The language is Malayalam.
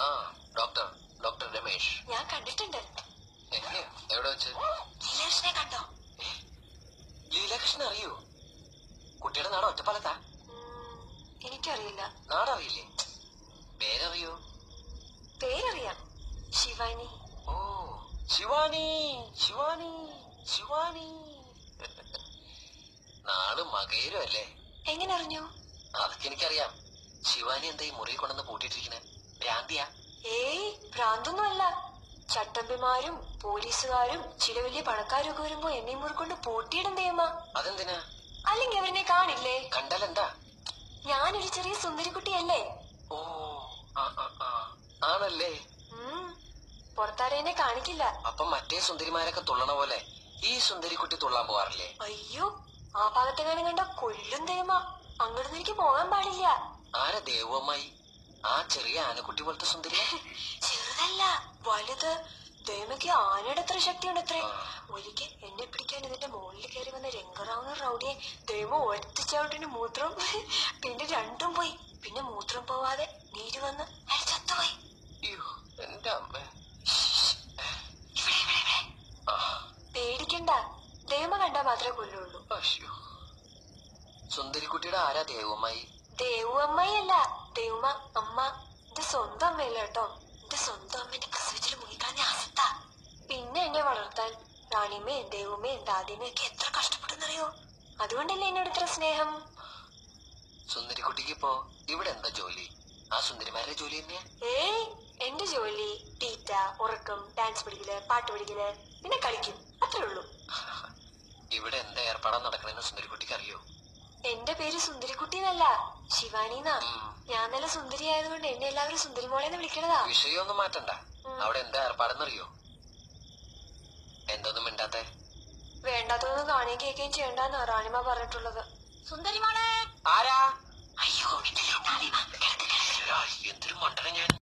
ആ ഡോക്ടർ ഡോക്ടർ രമേശ്. ഞാൻ കണ്ടിട്ടുണ്ട്. എവിടെ വെച്ച്? ലീലാകൃഷ്ണനെ കണ്ടോ? ലീലാകൃഷ്ണൻ അറിയോ? കുട്ടിയുടെ നാട് ഒറ്റപ്പാലത്താ. എനിക്കറിയില്ല. നാടറിയില്ലേ? പേരറിയോ? പേരറിയാം. ശിവാനി. ഓ ശിവാനി ശിവാനി ശിവാനി. നാൾ മകേരും അല്ലേ എങ്ങനെ അറിഞ്ഞു? അതൊക്കെ എനിക്കറിയാം. ശിവാനി എന്താ ഈ മുറി കൊണ്ടുവന്ന് പൂട്ടിയിട്ടിരിക്കണേ ഭ്രാന്തിയാ. ഏയ് ഭ്രാന്തൊന്നുമല്ല. ചട്ടമ്പിമാരും പോലീസുകാരും ചില വലിയ പണക്കാരും ഒക്കെ വരുമ്പോ എന്നെ മുറിക്കൊണ്ട് പൂട്ടിയിടും തേമ്മ അതെന്തിനാ? അല്ലെങ്കിൽ അവരെന്നെ കാണില്ലേ? കണ്ടാലെന്താ? ഞാനൊരു ചെറിയ സുന്ദരിക്കുട്ടിയല്ലേ? ഓ ആ ആ ആ. ആണല്ലേ? ഉം. പുറത്താരെ എന്നെ കാണിക്കില്ല. അപ്പൊ മറ്റേ സുന്ദരിമാരൊക്കെ തുള്ളണ പോലെ ഈ സുന്ദരിക്കുട്ടി തുള്ളാൻ പോവാറില്ലേ? അയ്യോ ആ ഭാഗത്തെങ്ങാനും കണ്ട കൊല്ലും തേമ അങ്ങോട്ടൊന്നും എനിക്ക് പോകാൻ പാടില്ല. ആരാ ദേവമായി ആ ചെറിയ ആനക്കുട്ടി പോലത്തെ സുന്ദരി. ചെറുതല്ല വലുത്. ദേവയ്ക്ക് ആനയുടെ അത്ര ശക്തിയുണ്ട് അത്രേ ഒരിക്കൽ എന്നെ പിടിക്കാൻ ഇതിന്റെ മുകളിൽ കയറി വന്ന രംഗറാവുന്ന റൗഡിയെ ദൈവം ഒറ്റച്ചവിട്ടിന് മൂത്രം. പിന്നെ രണ്ടും പോയി. പിന്നെ മൂത്രം പോവാതെ നീര് വന്ന് അയാൾ ചത്തുപോയി. പേടിക്കണ്ട. ദൈവം കണ്ടാ മാത്രമേ കൊല്ലുള്ളൂ. സുന്ദരിക്കുട്ടിയുടെ ആരാ ദേവമ്മായി ദേവു അമ്മയല്ല ദേവുമ അമ്മ എന്റെ സ്വന്തം അമ്മയല്ല കേട്ടോ. എന്റെ സ്വന്തം അമ്മ എന്റെ പ്രസവിച്ചിൽ മുങ്ങിക്കളഞ്ഞ അവസ്ഥ. പിന്നെ എന്നെ വളർത്താൻ റാണിമേ ദേവുമേ ദാദിമയും ഒക്കെ എത്ര കഷ്ടപ്പെട്ടെന്നറിയോ? അതുകൊണ്ടല്ലേ എന്നോട് ഇത്ര സ്നേഹം? സുന്ദരിക്കുട്ടിക്ക് ഇപ്പോ ഇവിടെ എന്താ ജോലി? ആ സുന്ദരിമാരുടെ ജോലി തന്നെയാ? ഏയ് എന്റെ ജോലി തീറ്റ ഉറക്കം ഡാൻസ് പഠിക്കൽ പാട്ട് പഠിക്കൽ പിന്നെ കളിക്കും. അത്രേ ഉള്ളൂ. ഇവിടെ എന്താ ഏർപ്പാടാ നടക്കണെന്ന് സുന്ദരിക്കുട്ടി എന്റെ പേര് സുന്ദരിക്കുട്ടി എന്നല്ല ശിവാനിന്നാ. ഞാൻ നല്ല സുന്ദരി ആയതുകൊണ്ട് എന്നെ എല്ലാവരും സുന്ദരി മോളെന്ന് വിളിക്കണതാ. വിഷയമൊന്നും മാറ്റണ്ട. അവിടെ എന്താ ഏർപ്പാടെന്നറിയോ? എന്തൊന്നും മിണ്ടാത്തെ? വേണ്ടാത്തതൊന്നും കാണുകയും കേൾക്കുകയും ചെയ്യണ്ടെന്നാ റാണിമ പറഞ്ഞിട്ടുള്ളത്. സുന്ദരി മോളെ ആരാ?